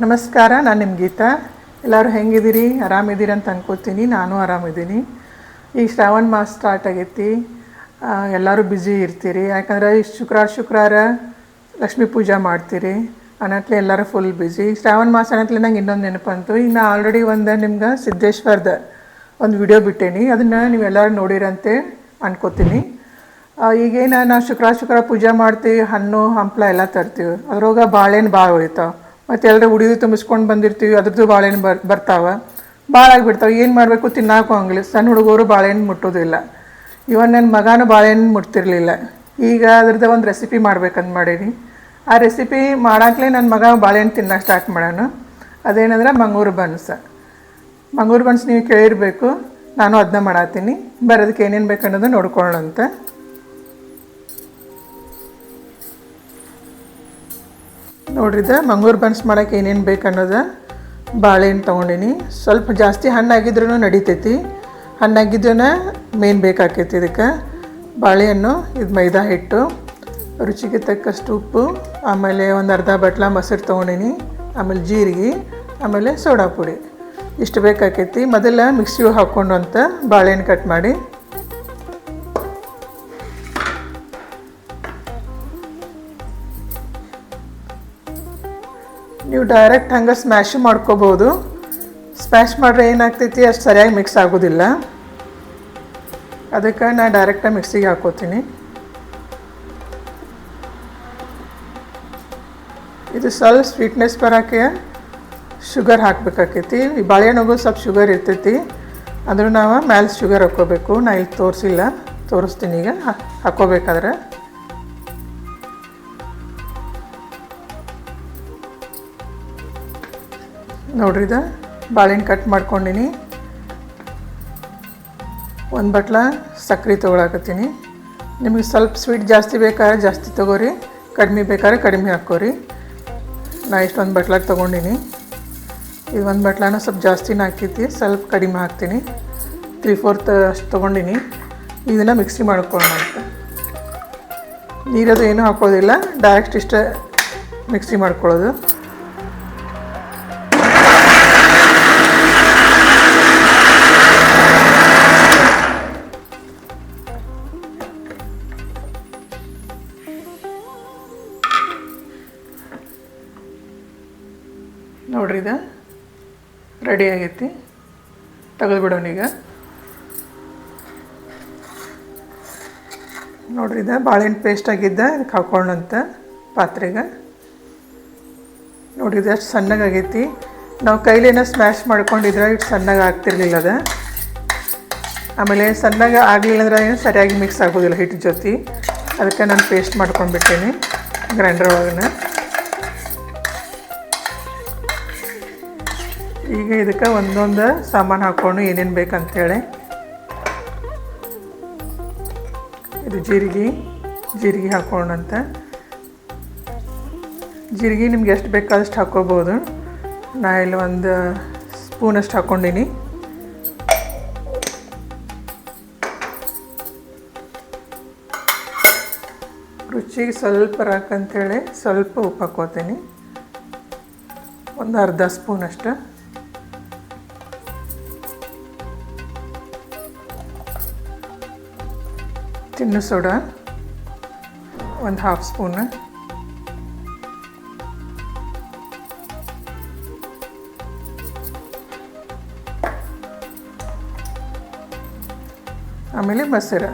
ನಮಸ್ಕಾರ, ನಾನು ನಿಮ್ಮ ಗೀತಾ. ಎಲ್ಲರೂ ಹೆಂಗಿದ್ದೀರಿ? ಆರಾಮಿದ್ದೀರಿ ಅಂತ ಅನ್ಕೋತೀನಿ. ನಾನು ಆರಾಮಿದ್ದೀನಿ. ಈಗ ಶ್ರಾವಣ ಮಾಸ ಸ್ಟಾರ್ಟ್ ಆಗೈತಿ. ಎಲ್ಲರೂ ಬ್ಯುಸಿ ಇರ್ತೀರಿ. ಯಾಕಂದ್ರೆ ಈ ಶುಕ್ರವಾರ ಶುಕ್ರವಾರ ಲಕ್ಷ್ಮೀ ಪೂಜೆ ಮಾಡ್ತೀರಿ. ಅನ್ನತ್ಲೆ ಎಲ್ಲರೂ ಫುಲ್ ಬ್ಯುಸಿ ಶ್ರಾವಣ ಮಾಸ ಅನ್ನತ್ಲೆ ನಂಗೆ ಇನ್ನೊಂದು ನೆನಪಂತು. ಈಗ ನಾನು ಆಲ್ರೆಡಿ ಒಂದು ನಿಮ್ಗೆ ಸಿದ್ದೇಶ್ವರದ ಒಂದು ವಿಡಿಯೋ ಬಿಟ್ಟೇನಿ. ಅದನ್ನು ನೀವೆಲ್ಲರೂ ನೋಡಿರಂತೆ ಅನ್ಕೋತೀನಿ. ಈಗೇನು ನಾವು ಶುಕ್ರವಾರ ಶುಕ್ರವಾರ ಪೂಜೆ ಮಾಡ್ತೀವಿ. ಹಣ್ಣು, ಹಂಪ್ಲ ಎಲ್ಲ ತರ್ತೀವಿ. ಅದ್ರೊಳಗೆ ಬಾಳೆಹಣ್ಣು ಭಾಳ ಉಳಿತಾವೆ ಮತ್ತು ಎಲ್ಲರೂ ಉಡಿದು ತುಂಬಿಸ್ಕೊಂಡು ಬಂದಿರ್ತೀವಿ, ಅದ್ರದ್ದು ಬಾಳೆಹಣ್ಣು ಬರ್, ಬರ್ತಾವೆ. ಭಾಳ ಆಗಿಬಿಡ್ತಾವೆ ಏನು ಮಾಡಬೇಕು ತಿನ್ನಾಕೋ ಹಂಗಿಲ್ಲ. ಸಣ್ಣ ಹುಡುಗರು ಬಾಳೆಹಣ್ಣು ಮುಟ್ಟೋದಿಲ್ಲ. ಇವನ್ ನನ್ನ ಮಗನೂ ಬಾಳೆಹಣ್ಣು ಮುಟ್ತಿರಲಿಲ್ಲ. ಈಗ ಅದ್ರದ್ದು ಒಂದು ರೆಸಿಪಿ ಮಾಡ್ಬೇಕಂತ ಮಾಡೀನಿ. ಆ ರೆಸಿಪಿ ಮಾಡಾಕ್ಲೇ ನನ್ನ ಮಗ ಬಾಳೆಹಣ್ಣು ತಿನ್ನೋಕೆ ಸ್ಟಾರ್ಟ್ ಮಾಡೋಣ ಅದೇನಂದ್ರೆ ಮಂಗೂರು ಬನ್ಸ. ಮಂಗೂರು ಬನ್ಸ್ ನೀವು ಕೇಳಿರಬೇಕು. ನಾನು ಅದನ್ನ ಮಾಡತ್ತೀನಿ ಬರೋದಕ್ಕೆ ಏನೇನು ಬೇಕನ್ನೋದು ನೋಡ್ಕೊಳ್ಳೋಣ ಅಂತ ನೋಡ್ರಿದ ಮಂಗ್ಳೂರು ಬನ್ಸ್ ಮಾಡೋಕ್ಕೆ ಏನೇನು ಬೇಕು ಅನ್ನೋದು ಬಾಳೆಹಣ್ಣು ತೊಗೊಂಡಿನಿ. ಸ್ವಲ್ಪ ಜಾಸ್ತಿ ಹಣ್ಣಾಗಿದ್ರೂ ನಡಿತೈತಿ. ಹಣ್ಣಾಗಿದ್ರೂ ಮೇನ್ ಬೇಕಾಕೈತಿ ಇದಕ್ಕೆ. ಬಾಳೆಹಣ್ಣು, ಇದು ಮೈದಾ ಹಿಟ್ಟು, ರುಚಿಗೆ ತಕ್ಕಷ್ಟು ಉಪ್ಪು, ಆಮೇಲೆ ಒಂದು ಅರ್ಧ ಬಟ್ಲ ಮೊಸರು ತೊಗೊಂಡಿನಿ, ಆಮೇಲೆ ಜೀರಿಗೆ, ಆಮೇಲೆ ಸೋಡಾ ಪುಡಿ. ಇಷ್ಟು ಬೇಕಾಕೈತಿ. ಮೊದಲ ಮಿಕ್ಸಿಗೆ ಹಾಕ್ಕೊಂಡು ಅಂತ ಬಾಳೆಹಣ್ಣು ಕಟ್ ಮಾಡಿ. ನೀವು ಡೈರೆಕ್ಟ್ ಹಂಗೆ ಸ್ಮ್ಯಾಶ್ ಮಾಡ್ಕೋಬೋದು ಸ್ಮ್ಯಾಶ್ ಮಾಡ್ರೆ ಏನಾಗ್ತೈತಿ, ಅಷ್ಟು ಸರಿಯಾಗಿ ಮಿಕ್ಸ್ ಆಗೋದಿಲ್ಲ. ಅದಕ್ಕೆ ನಾನು ಡೈರೆಕ್ಟಾಗಿ ಮಿಕ್ಸಿಗೆ ಹಾಕೋತೀನಿ. ಇದು ಸ್ವಲ್ಪ ಸ್ವೀಟ್ನೆಸ್ ಬರೋಕೆ ಶುಗರ್ ಹಾಕ್ಬೇಕಾಕೈತಿ. ಈ ಬಾಳೆಹಣ್ಣು ಸ್ವಲ್ಪ ಶುಗರ್ ಇರ್ತೈತಿ. ಆದರೂ ನಾವು ಮ್ಯಾಲೆ ಶುಗರ್ ಹಾಕ್ಕೋಬೇಕು. ನಾ ಇಲ್ಲಿ ತೋರಿಸಿಲ್ಲ. ತೋರಿಸ್ತೀನಿ ಈಗ. ಹಾಕ್ಕೋಬೇಕಾದ್ರೆ. ನೋಡ್ರಿ ಇದು ಬಾಳೆಹಣ್ಣು ಕಟ್ ಮಾಡ್ಕೊಂಡಿನಿ. ಒಂದು ಬಟ್ಲ ಸಕ್ಕರೆ ತೊಗೊಳಕತ್ತೀನಿ. ನಿಮಗೆ ಸ್ವಲ್ಪ ಸ್ವೀಟ್ ಜಾಸ್ತಿ ಬೇಕಾದ್ರೆ ಜಾಸ್ತಿ ತೊಗೋರಿ, ಕಡಿಮೆ ಬೇಕಾದ್ರೆ ಕಡಿಮೆ ಹಾಕ್ಕೋರಿ ನಾ ಇಷ್ಟೊಂದು ಬಟ್ಲಾಗ ತೊಗೊಂಡಿನಿ. ಇದು ಒಂದು ಬಟ್ಲನ ಸ್ವಲ್ಪ ಜಾಸ್ತಿನ ಹಾಕಿತಿ ಸ್ವಲ್ಪ ಕಡಿಮೆ ಹಾಕ್ತೀನಿ. ತ್ರೀ ಫೋರ್ತ್ ಅಷ್ಟು ತೊಗೊಂಡಿನಿ. ಇದನ್ನು ಮಿಕ್ಸಿ ಮಾಡ್ಕೊಳ್ಳೋಣ ಅಂತ. ನೀರದು ಏನೂ ಹಾಕೋದಿಲ್ಲ ಡೈರೆಕ್ಟ್ ಇಷ್ಟ ಮಿಕ್ಸಿ ಮಾಡ್ಕೊಳ್ಳೋದು. ರೆಡಿ ಆಗೈತಿ. ಈಗ. ನೋಡ್ರಿ, ಇದು ಬಾಳೆಹಣ್ಣು ಪೇಸ್ಟ್ ಆಗಿದ್ದ ಇದಕ್ಕೆ ಪಾತ್ರೆಗೆ. ನೋಡಿ ಇದು ಅಷ್ಟು ಸಣ್ಣಗಾಗೈತಿ ನಾವು ಕೈಲೇನೋ ಸ್ಮ್ಯಾಶ್ ಮಾಡ್ಕೊಂಡಿದ್ರೆ, ಇಷ್ಟು ಸಣ್ಣಗೆ ಆಗ್ತಿರ್ಲಿಲ್ಲ ಅದು. ಆಮೇಲೆ ಸಣ್ಣಗೆ ಆಗಲಿಲ್ಲ ಅಂದ್ರೆ ಏನು ಸರಿಯಾಗಿ ಮಿಕ್ಸ್ ಆಗೋದಿಲ್ಲ ಹಿಟ್ಟು ಜೊತೆ. ಅದಕ್ಕೆ ನಾನು ಪೇಸ್ಟ್ ಮಾಡ್ಕೊಂಡ್ಬಿಟ್ಟೇನಿ ಗ್ರೈಂಡರ್ ಒಳಗನ. ಈಗ ಇದಕ್ಕೆ ಒಂದೊಂದು ಸಾಮಾನು ಹಾಕ್ಕೊಂಡು ಏನೇನು ಬೇಕಂತೇಳಿ. ಇದು ಜೀರಿಗೆ ಜೀರಿಗೆ ಹಾಕೋಣಂತ ಜೀರಿಗೆ ನಿಮ್ಗೆ ಎಷ್ಟು ಬೇಕಾದಷ್ಟು ಹಾಕ್ಕೋಬೋದು ನಾ ಇಲ್ಲಿ ಒಂದು ಸ್ಪೂನಷ್ಟು ಹಾಕ್ಕೊಂಡಿನಿ ರುಚಿಗೆ ಸ್ವಲ್ಪ ರಾಕಂತೇಳಿ ಸ್ವಲ್ಪ ಉಪ್ಪು ಹಾಕೋತೀನಿ ಒಂದು ಅರ್ಧ ಸ್ಪೂನ್ ತಿನ್ನು ಸೋಡಾ. ಒಂದು ಹಾಫ್ ಸ್ಪೂನ್ ಆಮೇಲೆ ಮೊಸರು.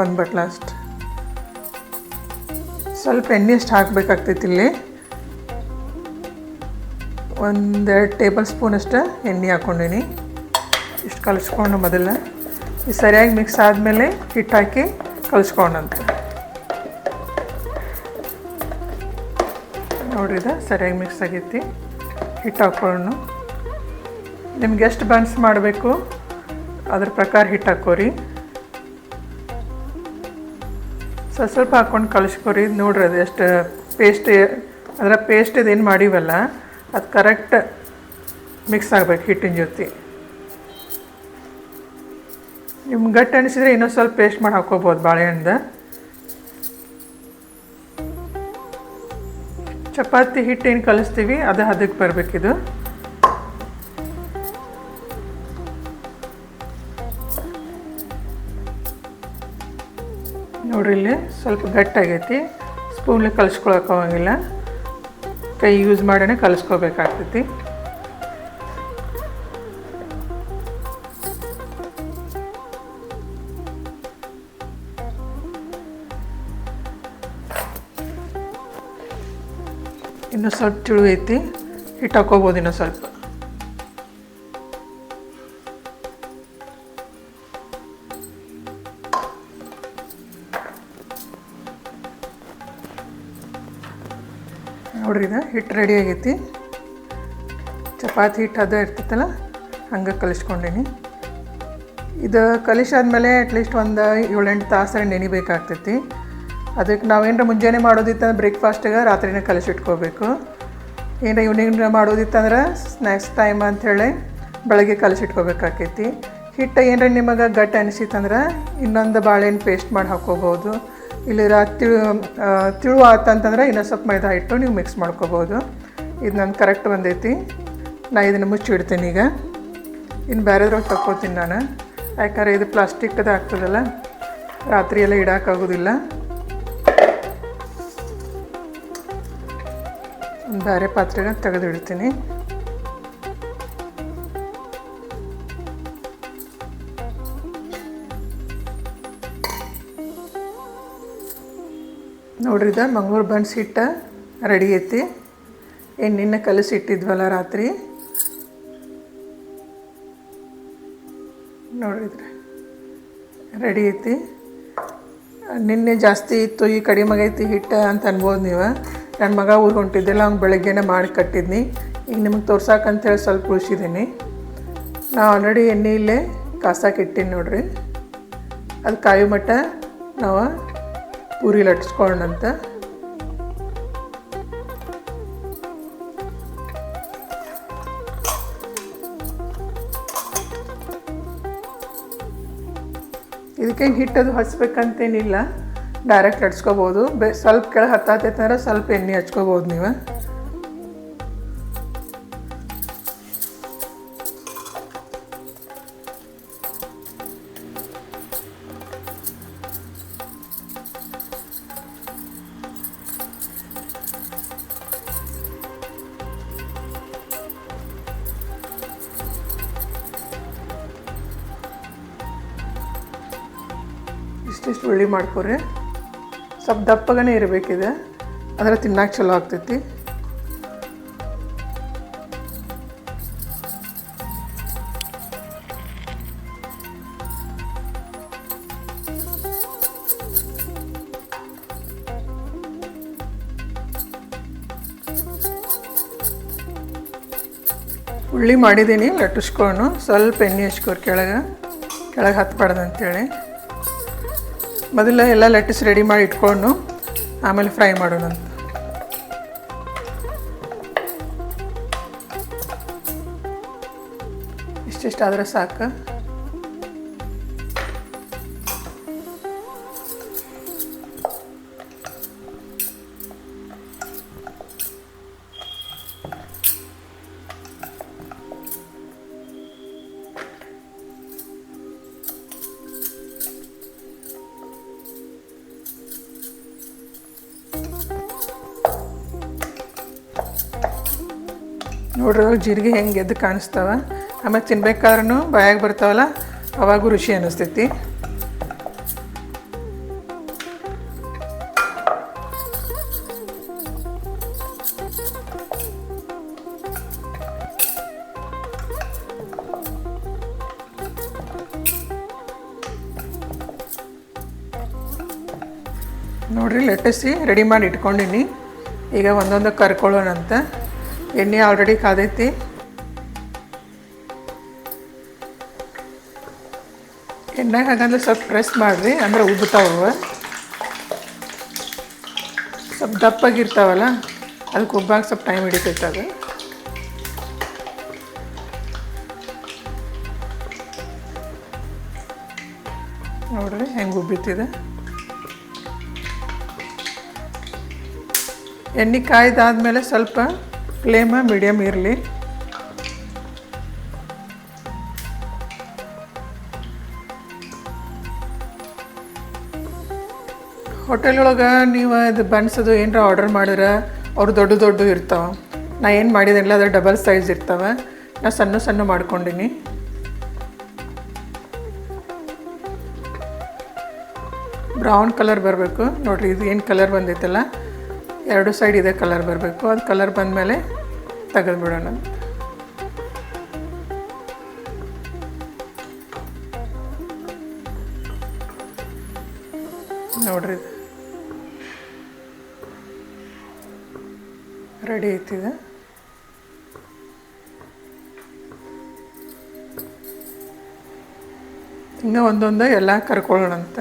ಒಂದು ಬಟ್ಲ ಅಷ್ಟು ಸ್ವಲ್ಪ ಎಣ್ಣೆ ಅಷ್ಟು ಹಾಕಬೇಕಾಗ್ತೈತಿ ಇಲ್ಲಿ. ಒಂದೆರಡು ಟೇಬಲ್ ಸ್ಪೂನ್ ಅಷ್ಟು ಎಣ್ಣೆ ಹಾಕ್ಕೊಂಡೀನಿ ಇಷ್ಟು ಕಲಿಸ್ಕೊಂಡು ಮೊದಲ. ಸರಿಯಾಗಿ ಮಿಕ್ಸ್ ಆದಮೇಲೆ ಹಿಟ್ಟು ಹಾಕಿ ಕಲಿಸ್ಕೊಂಡಂತೆ ನೋಡಿದ ಸರಿಯಾಗಿ ಮಿಕ್ಸ್ ಆಗೈತಿ. ಹಿಟ್ಟು ಹಾಕ್ಕೊಳ್ಳೋಣ ನಿಮ್ಗೆ ಎಷ್ಟು ಬನ್ಸ್ ಮಾಡಬೇಕು? ಅದ್ರ ಪ್ರಕಾರ ಹಿಟ್ಟು ಹಾಕೋರಿ ಸ್ವಲ್ಪ ಸ್ವಲ್ಪ ಹಾಕ್ಕೊಂಡು ಕಲಿಸ್ಕೊರಿ. ನೋಡ್ರಿ ಅದು ಎಷ್ಟು ಪೇಸ್ಟ್ ಅದರ ಪೇಸ್ಟ್ ಇದೇನು ಮಾಡೀವಲ್ಲ, ಅದು ಕರೆಕ್ಟ್ ಮಿಕ್ಸ್ ಆಗ್ಬೇಕು ಹಿಟ್ಟಿನ ಜೊತೆ. ನಿಮ್ಗೆ ಗಟ್ಟಿ ಅನಿಸಿದ್ರೆ ಇನ್ನೊಂದು ಸ್ವಲ್ಪ ಪೇಸ್ಟ್ ಮಾಡಿ ಹಾಕ್ಕೋಬೋದು ಬಾಳೆಹಣ್ಣು ಚಪಾತಿ ಹಿಟ್ಟು ಏನು ಕಲಿಸ್ತೀವಿ, ಅದು ಹದಕ್ಕೆ ಬರಬೇಕಿದು. ನೋಡ್ರಿ ಇಲ್ಲಿ ಸ್ವಲ್ಪ ಗಟ್ಟಾಗೈತಿ ಸ್ಪೂನ್ಲಿ ಕಲಿಸ್ಕೊಳಕ್ಕೆ ಹೋಗಂಗಿಲ್ಲ ಕೈ ಯೂಸ್ ಮಾಡೇ ಕಲಿಸ್ಕೋಬೇಕಾಗ್ತೈತಿ. ಇನ್ನು ಸ್ವಲ್ಪ ತಿಳು ಐತಿ ಹಿಟ್ಟು ಹಾಕೋಬೋದು ಇನ್ನೂ ಸ್ವಲ್ಪ. ನೋಡ್ರಿ ಇದು ಹಿಟ್ಟು ರೆಡಿ ಆಗೈತಿ. ಚಪಾತಿ ಹಿಟ್ಟು ಅದ ಇರ್ತೈತಲ್ಲ, ಹಂಗೆ ಕಲಿಸ್ಕೊಂಡೀನಿ. ಇದು ಕಲಿಸಾದ್ಮೇಲೆ ಅಟ್ಲೀಸ್ಟ್ ಒಂದು ಏಳೆಂಟು ತಾಸರ ನೆನಿಬೇಕಾಗ್ತೈತಿ. ಅದಕ್ಕೆ ನಾವು ಏನರ ಮುಂಜಾನೆ ಮಾಡೋದಿತ್ತಂದ್ರೆ ಬ್ರೇಕ್ಫಾಸ್ಟಿಗೆ ರಾತ್ರಿನ ಕಲಸಿಟ್ಕೋಬೇಕು. ಏನರ ಈವ್ನಿಂಗ್ ಮಾಡೋದಿತ್ತಂದ್ರೆ ಸ್ನ್ಯಾಕ್ಸ್ ಟೈಮ್ ಅಂಥೇಳಿ ಬೆಳಗ್ಗೆ ಕಲಿಸಿಟ್ಕೋಬೇಕಾಕೈತಿ. ಹಿಟ್ಟು ಏನರ ನಿಮಗೆ ಗಟ್ಟಿ ಅನಿಸಿತ್ತಂದ್ರೆ ಇನ್ನೊಂದು ಬಾಳೆಹಣ್ಣು ಪೇಸ್ಟ್ ಮಾಡಿ ಹಾಕ್ಕೋಬೋದು ಇಲ್ಲಿ ತಿಳು ತಿಳು ಆತಂತಂದ್ರೆ ಇನ್ನೊಂದು ಸ್ವಲ್ಪ ಮೈದಾ ಹಿಟ್ಟು ನೀವು ಮಿಕ್ಸ್ ಮಾಡ್ಕೋಬೋದು ಇದು ನನ್ನ ಕರೆಕ್ಟ್ ಬಂದೈತಿ. ನಾ ಇದನ್ನು ಮುಚ್ಚಿಡ್ತೀನಿ ಈಗ. ಇನ್ನು ಬೇರೆದ್ರೊಳಗೆ ತಕ್ಕೋತೀನಿ ನಾನು. ಯಾಕಂದ್ರೆ ಇದು ಪ್ಲಾಸ್ಟಿಕ್ದು ಆಗ್ತದಲ್ಲ ರಾತ್ರಿ ಎಲ್ಲ ಇಡೋಕ್ಕಾಗೋದಿಲ್ಲ ಬೇರೆ ಪಾತ್ರೆನ ತೆಗೆದಿಡ್ತೀನಿ ನೋಡ್ರಿದ ಇದು ಮಂಗ್ಳೂರು ಬನ್ಸ್ ಹಿಟ್ಟ ರೆಡಿ ಐತಿ. ಏನು ನಿನ್ನೆ ಕಲಸಿ ಇಟ್ಟಿದ್ವಲ್ಲ ರಾತ್ರಿ? ನೋಡಿದ್ರೆ ರೆಡಿ ಐತಿ. ನಿನ್ನೆ ಜಾಸ್ತಿ ಇತ್ತು ಈ ಕಡಿಮೆ ಆಗೈತಿ ಹಿಟ್ಟು ಅಂತ ಅನ್ಬೋದು ನೀವು. ನನ್ನ ಮಗ ಊರಿಗೆ ಹೊಂಟಿದ್ದೆಲ್ಲ ಅವ್ನು ಬೆಳಗ್ಗೆನೇ ಮಾಡಿ ಕಟ್ಟಿದ್ನಿ. ಈಗ ನಿಮಗೆ ತೋರ್ಸಾಕಂತೇಳಿ ಸ್ವಲ್ಪ ಉಳಿಸಿದ್ದೀನಿ ನಾ ಆಲ್ರೆಡಿ ಎಣ್ಣೆ ಇಲ್ಲೇ ಕಾಸಕ್ಕೆ ಇಟ್ಟೀನಿ ನೋಡ್ರಿ. ಅದು ಕಾಯಿ ಮಟ್ಟ ನಾವು ಪೂರಿ ಲಟ್ಸ್ಕೊಳ್ಳೋಣಂತ ಇದಕ್ಕೆ ಹಿಟ್ಟದು ಹಚ್ಬೇಕಂತೇನಿಲ್ಲ. ಡೈರೆಕ್ಟ್ ಹಚ್ಕೋಬೋದು ಬೆ ಸ್ವಲ್ಪ ಕೆಳಗೆ ಹತ್ತಾತೈತಂದ್ರೆ ಸ್ವಲ್ಪ ಎಣ್ಣೆ ಹಚ್ಕೋಬೋದು ನೀವು. ಇಷ್ಟಿಷ್ಟು ಉಳ್ಳಿ ಮಾಡ್ಕೊರಿ ಸ್ವಲ್ಪ ದಪ್ಪಗನೇ ಇರಬೇಕಿದೆ. ಅದರ ತಿನ್ನಕ್ಕೆ ಚಲೋ ಆಗ್ತೈತಿ. ಉಳ್ಳಿ ಮಾಡಿದ್ದೀನಿ ಲಟ್ಟಿಸ್ಕೊಂಡು ಸ್ವಲ್ಪ ಎಣ್ಣೆ ಹಚ್ಕೋರು ಕೆಳಗೆ. ಕೆಳಗೆ ಹತ್ಬಾರ್ದು ಅಂತೇಳಿ. ಮೊದಲ ಎಲ್ಲ ಲಟ್ಟಿಸ್ ರೆಡಿ ಮಾಡಿ ಇಟ್ಕೊಂಡು ಆಮೇಲೆ ಫ್ರೈ ಮಾಡೋಣ ಅಂತ. ಇಷ್ಟಿಷ್ಟಾದರೆ ಸಾಕು. ನೋಡ್ರಿ ಜೀರಿಗೆ ಹೆಂಗೆ ಎದ್ದು ಕಾಣಿಸ್ತಾವ. ಆಮೇಲೆ ತಿನ್ಬೇಕಾದ್ರೂ ಬಾಯಾಗಿ ಬರ್ತಾವಲ್ಲ, ಅವಾಗೂ ರುಚಿ ಅನ್ನಿಸ್ತೈತಿ. ನೋಡ್ರಿ ಲಟ್ಟಿಸಿ ರೆಡಿ ಮಾಡಿ ಇಟ್ಕೊಂಡಿನಿ. ಈಗ ಒಂದೊಂದು ಕರ್ಕೊಳ್ಳೋಣಂತ. ಎಣ್ಣೆ ಆಲ್ರೆಡಿ ಕಾದೈತಿ. ಎಣ್ಣೆ ಹಾಗಂದ್ರೆ ಸ್ವಲ್ಪ ಪ್ರೆಸ್ ಮಾಡಿರಿ, ಅಂದ್ರೆ ಉಬ್ಬುತ್ತಾವ ಸ್ವಲ್ಪ ದಪ್ಪಾಗಿರ್ತಾವಲ್ಲ, ಅದಕ್ಕೆ ಉಬ್ಬಾಗ ಸ್ವಲ್ಪ ಟೈಮ್ ಹಿಡಿತೈತೆ ಅದು. ನೋಡ್ರಿ ಹೆಂಗೆ ಉಬ್ಬಿತ್ತಿದೆ ಎಣ್ಣೆ ಕಾಯ್ದಾದ್ಮೇಲೆ ಸ್ವಲ್ಪ ಫ್ಲೇಮ ಮೀಡಿಯಮ್ ಇರಲಿ ಹೋಟೆಲ್ ಒಳಗೆ ನೀವು ಅದು ಬನ್ಸದು ಏನರ ಆರ್ಡರ್ ಮಾಡಿದ್ರೆ ಅವ್ರು ದೊಡ್ಡ ದೊಡ್ಡ ಇರ್ತಾವೆ. ನಾ ಏನು ಮಾಡಿದಿಲ್ಲ ಅದು ಡಬಲ್ ಸೈಜ್ ಇರ್ತಾವೆ. ನಾ ಸಣ್ಣ ಸಣ್ಣ ಮಾಡ್ಕೊಂಡಿನಿ. ಬ್ರೌನ್ ಕಲರ್ ಬರಬೇಕು. ನೋಡಿರಿ, ಇದು ಏನು ಕಲರ್ ಬಂದೈತಲ್ಲ? ಎರಡು ಸೈಡ್ ಇದೆ ಕಲರ್ ಬರಬೇಕು. ಅದು ಕಲರ್ ಬಂದಮೇಲೆ ತೆಗೆದು ಬಿಡೋಣ. ನೋಡ್ರಿ. ರೆಡಿ ಐತಿದೆ ಇನ್ನೂ ಒಂದೊಂದು ಎಲ್ಲ ಕರ್ಕೊಳ್ಳೋಣಂತ.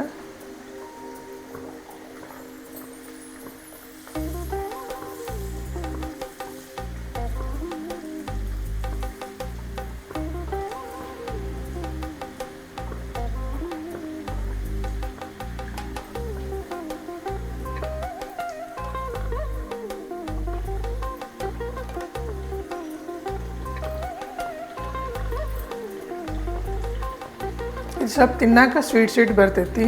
ಸ್ವಲ್ಪ ತಿನ್ನಾಕ ಸ್ವೀಟ್ ಸ್ವೀಟ್ ಬರ್ತೈತಿ.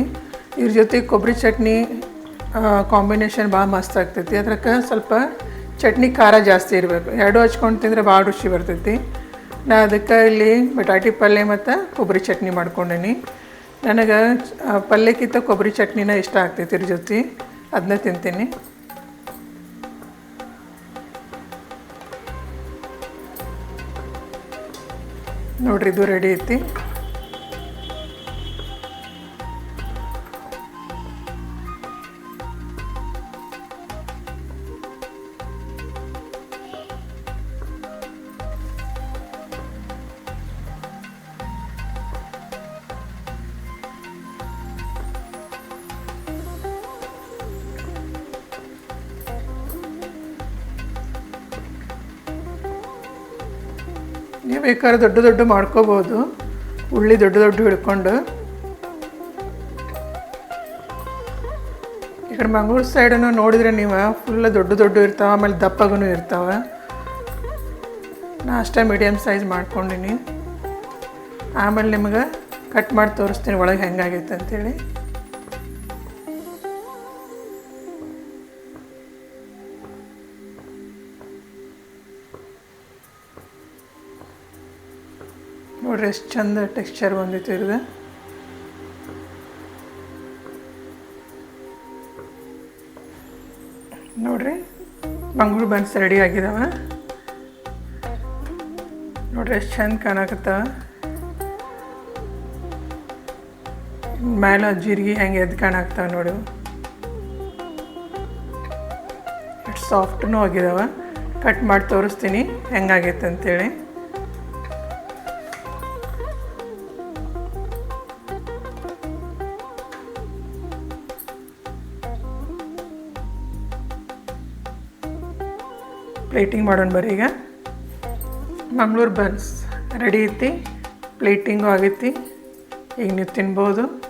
ಇದ್ರ ಜೊತೆ ಕೊಬ್ಬರಿ ಚಟ್ನಿ ಕಾಂಬಿನೇಷನ್ ಭಾಳ ಮಸ್ತ್ ಆಗ್ತೈತಿ. ಅದ್ರಕ್ಕೆ ಸ್ವಲ್ಪ ಚಟ್ನಿ ಖಾರ ಜಾಸ್ತಿ ಇರಬೇಕು. ಎರಡು ಹಚ್ಕೊಂಡು ತಿಂದರೆ ಭಾಳ ರುಚಿ ಬರ್ತೈತಿ. ನಾ ಅದಕ್ಕೆ ಇಲ್ಲಿ ಬಟಾಟಿ ಪಲ್ಯ ಮತ್ತು ಕೊಬ್ಬರಿ ಚಟ್ನಿ ಮಾಡ್ಕೊಂಡೀನಿ. ನನಗೆ ಪಲ್ಯಕ್ಕಿಂತ ಕೊಬ್ಬರಿ ಚಟ್ನಿನ ಇಷ್ಟ ಆಗ್ತೈತಿ ಇದ್ರ ಜೊತೆ. ಅದನ್ನ ತಿಂತೀನಿ. ನೋಡ್ರಿ ಇದು ರೆಡಿ ಐತಿ. ಬೇಕಾದ್ರೆ ದೊಡ್ಡ ದೊಡ್ಡ ಮಾಡ್ಕೋಬೋದು. ಉಳ್ಳಿ ದೊಡ್ಡ ದೊಡ್ಡ ಹಿಡ್ಕೊಂಡು. ಈ ಕಡೆ ಮಂಗಳೂರು ಸೈಡನ್ನು ನೋಡಿದರೆ ನೀವು ಫುಲ್ ದೊಡ್ಡ ದೊಡ್ಡ ಇರ್ತಾವೆ, ಆಮೇಲೆ ದಪ್ಪಗೂ ಇರ್ತಾವೆ. ನಾ ಅಷ್ಟೇ ಮೀಡಿಯಮ್ ಸೈಜ್ ಮಾಡ್ಕೊಂಡಿನಿ. ಆಮೇಲೆ ನಿಮ್ಗೆ ಕಟ್ ಮಾಡಿ ತೋರಿಸ್ತೀನಿ ಒಳಗೆ ಹೆಂಗಾಗೈತೆ ಅಂತೇಳಿ. ನೋಡ್ರಿ ಎಷ್ಟು ಚಂದ ಟೆಕ್ಸ್ಚರ್ ಬಂದಿತ್ತು ಇರ್ದು. ನೋಡ್ರಿ, ಬಂಗ್ಳೂರು ಬನ್ಸ್ ರೆಡಿ ಆಗಿದಾವೆ. ನೋಡ್ರಿ, ಎಷ್ಟು ಚಂದ ಕಾಣಕತ್ತಾವ. ಮೇಲೆ ಜೀರಿಗೆ ಹೆಂಗೆ ಎದ್ದು ಕಾಣಾಕ್ತಾವ ನೋಡು. ಸಾಫ್ಟ್ನೂ ಆಗಿದಾವ. ಕಟ್ ಮಾಡಿ ತೋರಿಸ್ತೀನಿ ಹೆಂಗಾಗೈತೆ ಅಂತೇಳಿ ಪ್ಲೇಟಿಂಗ್ ಮಾಡೋಣ ಬರ್ರಿ ಈಗ. ಮಂಗ್ಳೂರು ಬನ್ಸ್. ರೆಡಿ ಐತಿ. ಪ್ಲೇಟಿಂಗು ಆಗೈತಿ. ಈಗ ನೀವು ತಿನ್ಬೋದು.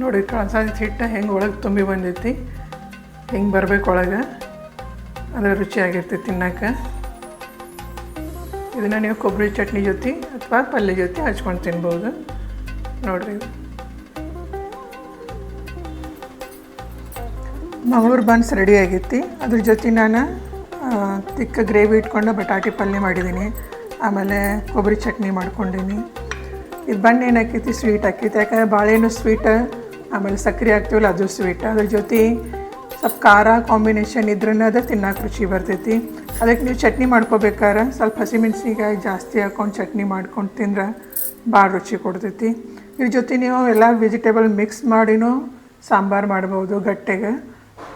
ನೋಡಿ ಕಳಸಾದ ಹಿಟ್ಟು ಹೆಂಗೆ ಒಳಗೆ ತುಂಬಿ ಬಂದೈತಿ, ಹೆಂಗೆ ಬರಬೇಕು ಒಳಗೆ ಅದರ ರುಚಿಯಾಗಿರ್ತೈತಿ ತಿನ್ನಕ್ಕೆ. ಇದನ್ನು ನೀವು ಕೊಬ್ಬರಿ ಚಟ್ನಿ ಜೊತೆ ಅಥವಾ ಪಲ್ಯ ಜೊತೆ ಹಚ್ಕೊಂಡು ತಿನ್ಬೋದು. ನೋಡಿರಿ ಮಂಗ್ಳೂರು ಬನ್ಸ್ ರೆಡಿ ಆಗೈತಿ ಅದ್ರ ಜೊತೆ ನಾನು ತಿಕ್ಕ ಗ್ರೇವಿ ಇಟ್ಕೊಂಡು ಬಟಾಟಿ ಪಲ್ಯ ಮಾಡಿದ್ದೀನಿ ಆಮೇಲೆ ಕೊಬ್ಬರಿ ಚಟ್ನಿ ಮಾಡ್ಕೊಂಡೀನಿ. ಇದು ಬಣ್ಣ ಏನು ಹಾಕೈತಿ? ಸ್ವೀಟ್ ಹಾಕೈತಿ. ಯಾಕಂದರೆ ಬಾಳೆಹಣ್ಣು ಸ್ವೀಟ್ ಆಮೇಲೆ ಸಕ್ಕರೆ ಹಾಕ್ತೀವಲ್ಲ, ಅದು ಸ್ವೀಟ್ ಅದ್ರ ಜೊತೆ ಸ್ವಲ್ಪ ಖಾರ ಕಾಂಬಿನೇಷನ್ ಇದ್ರನ್ನ ಅದು ತಿನ್ನಕ್ಕೆ ರುಚಿ ಬರ್ತೈತಿ. ಅದಕ್ಕೆ ನೀವು ಚಟ್ನಿ ಮಾಡ್ಕೋಬೇಕಾದ್ರೆ ಸ್ವಲ್ಪ ಹಸಿಮೆಣ್ಸಿನ್ಕಾಯಿ ಜಾಸ್ತಿ ಹಾಕ್ಕೊಂಡು ಚಟ್ನಿ ಮಾಡ್ಕೊಂಡು ತಿಂದ್ರೆ ಭಾಳ ರುಚಿ ಕೊಡ್ತೈತಿ. ಇದ್ರ ಜೊತೆ ನೀವು ಎಲ್ಲ ವೆಜಿಟೇಬಲ್ ಮಿಕ್ಸ್ ಮಾಡಿನೂ ಸಾಂಬಾರು ಮಾಡ್ಬೋದು ಗಟ್ಟೆಗೆ.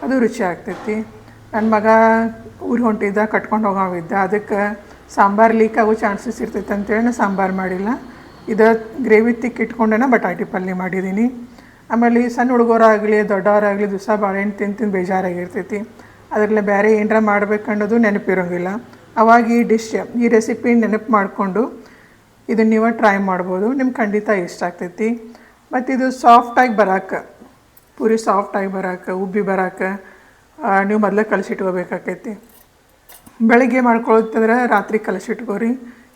ಅದು ರುಚಿ ಆಗ್ತೈತಿ. ನನ್ನ ಮಗ ಊರು ಹೊಂಟಿದ್ದ, ಕಟ್ಕೊಂಡು ಹೋಗಾವಿದ್ದ ಅದಕ್ಕೆ ಸಾಂಬಾರು ಲೀಕ್ ಆಗೋ ಚಾನ್ಸಸ್ ಇರ್ತೈತೆ ಅಂತೇಳಿ ನಾನು ಸಾಂಬಾರು ಮಾಡಿಲ್ಲ. ಇದು ಗ್ರೇವಿ ತಿಕ್ಕಿಟ್ಕೊಂಡೇನ ಬಟಾಟಿ ಪಲ್ಯ ಮಾಡಿದ್ದೀನಿ ಆಮೇಲೆ ಈ ಸಣ್ಣ ಹುಡುಗರಾಗಲಿ, ದೊಡ್ಡವರಾಗಲಿ ದಿವಸ ಬಾಳೆಹಣ್ಣು ತಿಂದು ತಿಂದು ಬೇಜಾರಾಗಿರ್ತೈತಿ. ಅದರಲ್ಲೇ ಬೇರೆ ಏನಾರ ಮಾಡ್ಬೇಕು ಅನ್ನೋದು ನೆನಪಿರೋಂಗಿಲ್ಲ. ಅವಾಗ ಈ ಡಿಶ್ ಈ ರೆಸಿಪಿ ನೆನಪು ಮಾಡಿಕೊಂಡು ಇದನ್ನು ನೀವು ಟ್ರೈ ಮಾಡ್ಬೋದು. ನಿಮ್ಗೆ ಖಂಡಿತ ಇಷ್ಟ ಆಗ್ತೈತಿ. ಮತ್ತು ಇದು ಸಾಫ್ಟಾಗಿ ಬರಾಕ, ಪೂರಿ ಸಾಫ್ಟಾಗಿ ಬರಾಕ, ಉಬ್ಬಿ ಬರಾಕ ನೀವು ಮೊದಲೇ ಕಲಸಿಟ್ಕೋಬೇಕಾಕೈತಿ. ಬೆಳಿಗ್ಗೆ ಮಾಡ್ಕೊಳ್ಳೋದಂದ್ರೆ ರಾತ್ರಿ ಕಲಸಿಟ್ಕೋರಿ.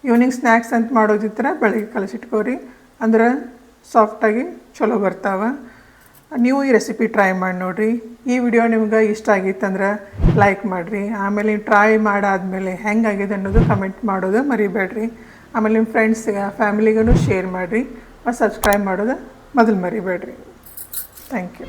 ಈವ್ನಿಂಗ್ ಸ್ನ್ಯಾಕ್ಸ್ ಅಂತ ಮಾಡೋದಿದ್ರೆ ಬೆಳಗ್ಗೆ ಕಲಸಿಟ್ಕೋರಿ. ಅಂದ್ರೆ ಸಾಫ್ಟಾಗಿ ಚಲೋ ಬರ್ತಾವೆ. ನೀವು ಈ ರೆಸಿಪಿ ಟ್ರೈ ಮಾಡಿ ನೋಡಿರಿ. ಈ ವಿಡಿಯೋ ನಿಮ್ಗೆ ಇಷ್ಟ ಆಗಿತ್ತಂದ್ರೆ ಲೈಕ್ ಮಾಡಿರಿ. ಆಮೇಲೆ ನೀವು ಟ್ರೈ ಮಾಡಾದ್ಮೇಲೆ ಹೆಂಗಾಗಿದೆ ಅನ್ನೋದು ಕಮೆಂಟ್ ಮಾಡೋದು ಮರಿಬೇಡ್ರಿ. ಆಮೇಲೆ ನಿಮ್ಮ ಫ್ರೆಂಡ್ಸ್ಗೆ ಫ್ಯಾಮಿಲಿಗೂ ಶೇರ್ ಮಾಡಿರಿ. ಮತ್ತು ಸಬ್ಸ್ಕ್ರೈಬ್ ಮಾಡೋದು ಮೊದಲು ಮರಿಬೇಡ್ರಿ. Thank you